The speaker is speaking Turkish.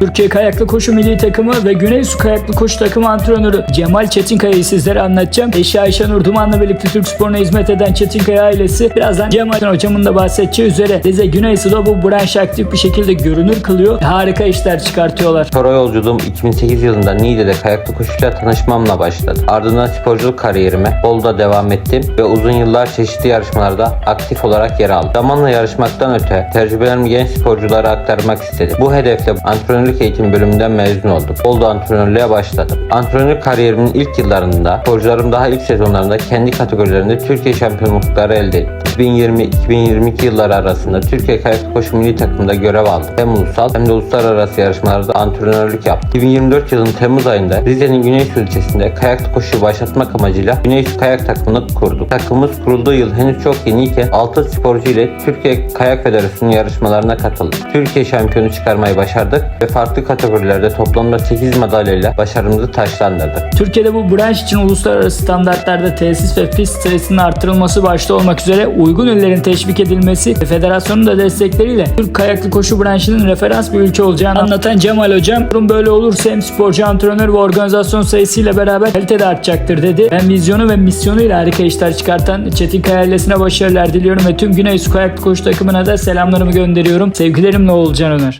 Türkiye Kayaklı Koşu Milli Takımı ve Güney Su Kayaklı Koşu Takımı antrenörü Cemal Çetinkaya'yı sizlere anlatacağım. Eşi Ayşenur Duman'la birlikte Türk sporuna hizmet eden Çetinkaya ailesi birazdan Cemal hocamın da bahsedeceği üzere Rize Güney Su'da bu branşı aktif bir şekilde görünür kılıyor. Harika işler çıkartıyorlar. Toro yolculuğum 2008 yılında Niğde'de kayaklı koşuyla tanışmamla başladı. Ardından sporculuk kariyerime Bolu'da devam ettim ve uzun yıllar çeşitli yarışmalarda aktif olarak yer aldım. Zamanla yarışmaktan öte tecrübelerimi genç sporculara aktarmak istedim. Bu hedefle antrenörlük eğitim bölümünden mezun oldum. Bolu'da antrenörlüğe başladım. Antrenörlük kariyerimin ilk yıllarında sporcularım daha ilk sezonlarında kendi kategorilerinde Türkiye şampiyonlukları elde etti. 2020-2022 yılları arasında Türkiye Kayaklı Koşu Milli Takımında görev aldım. Hem ulusal hem de uluslararası yarışmalarda antrenörlük yaptım. 2024 yılının Temmuz ayında Rize'nin Güneysu ilçesinde kayaklı koşuyu başlatmak amacıyla Güneysu Kayak takımını kurduk. Takımımız kurulduğu yıl henüz çok yeniyken 6 sporcu ile Türkiye Kayak Federasyonu yarışmalarına katıldık. Türkiye şampiyonu çıkarmayı başardık ve farklı kategorilerde toplamda 8 madalyayla başarımızı taşlandırdık. Türkiye'de bu branş için uluslararası standartlarda tesis ve pist sayısının artırılması başta olmak üzere uygun illerin teşvik edilmesi ve federasyonun da destekleriyle Türk kayaklı koşu branşının referans bir ülke olacağını anlatan Cemal Hocam durum böyle olursa hem sporcu antrenör ve organizasyon sayısıyla beraber kalite de artacaktır dedi. Ben vizyonu ve misyonuyla harika işler çıkartan Çetin ailesine başarılar diliyorum ve tüm Güney Su Kayaklı Koşu takımına da selamlarımı gönderiyorum. Sevgilerimle Oğulcan Öner.